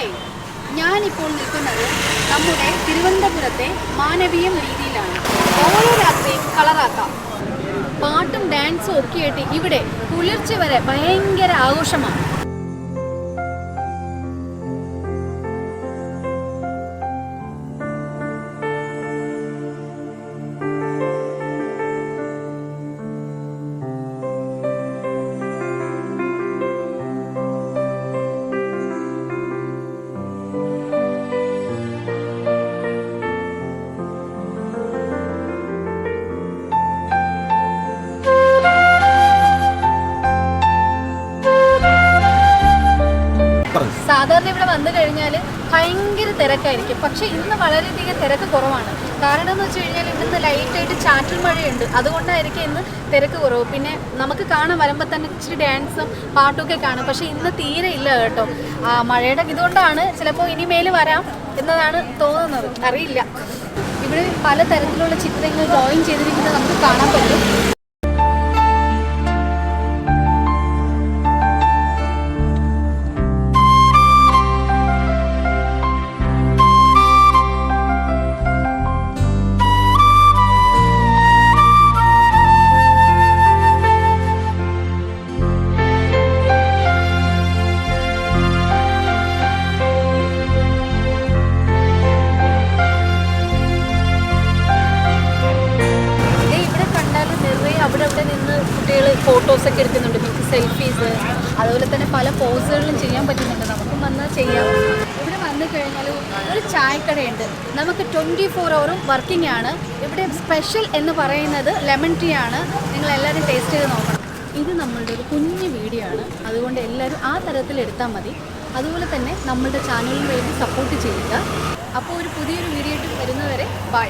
Hi. ഞാനിപ്പോൾ നിൽക്കുന്നത് നമ്മുടെ തിരുവനന്തപുരത്തെ മാനവീയം രീതിയിലാണ്. ഓരോ രാത്രിയും കളറാക്കാം. പാട്ടും ഡാൻസും ഒക്കെ ആയിട്ട് ഇവിടെ പുലർച്ചെ വരെ ഭയങ്കര ആഘോഷമാണ്. സാധാരണ ഇവിടെ വന്നു കഴിഞ്ഞാൽ ഭയങ്കര തിരക്കായിരിക്കും. പക്ഷെ ഇന്ന് വളരെയധികം തിരക്ക് കുറവാണ്. കാരണം എന്ന് വെച്ച് കഴിഞ്ഞാൽ ഇന്ന് ലൈറ്റായിട്ട് ചാറ്റൽ മഴയുണ്ട്. അതുകൊണ്ടായിരിക്കും ഇന്ന് തിരക്ക് കുറവ്. പിന്നെ നമുക്ക് കാണാൻ വരുമ്പോൾ തന്നെ ഇച്ചിരി ഡാൻസും പാട്ടുമൊക്കെ കാണും. പക്ഷെ ഇന്ന് തീരെ ഇല്ല കേട്ടോ. ആ മഴയുടെ ഇതുകൊണ്ടാണ് ചിലപ്പോൾ ഇനിമേൽ വരാം എന്നതാണ് തോന്നുന്നത്. അറിയില്ല. ഇവിടെ പല തരത്തിലുള്ള ചിത്രങ്ങൾ ഡ്രോയിങ് ചെയ്തിരിക്കുന്നത് നമുക്ക് കാണാൻ പറ്റും. സെൽഫീസ് അതുപോലെ തന്നെ പല പോസുകളിലും ചെയ്യാൻ പറ്റുന്നുണ്ട്. നമുക്കും വന്ന് ചെയ്യാം. ഇവിടെ വന്നു കഴിഞ്ഞാൽ ഒരു ചായക്കടയുണ്ട്. നമുക്ക് ട്വന്റി ഫോർ അവറും വർക്കിംഗ് ആണ്. ഇവിടെ സ്പെഷ്യൽ എന്ന് പറയുന്നത് ലെമൺ ടീ ആണ്. നിങ്ങൾ എല്ലാവരും ടേസ്റ്റ് ചെയ്ത് നോക്കണം. ഇത് നമ്മളുടെ ഒരു കുഞ്ഞു വീഡിയോ ആണ്. അതുകൊണ്ട് എല്ലാവരും ആ തരത്തിൽ എടുത്താൽ മതി. അതുപോലെ തന്നെ നമ്മളുടെ ചാനലിന് വേണ്ടി സപ്പോർട്ട് ചെയ്യുക. അപ്പോൾ ഒരു പുതിയൊരു വീഡിയോ ആയിട്ട് വരുന്നവരെ ബൈ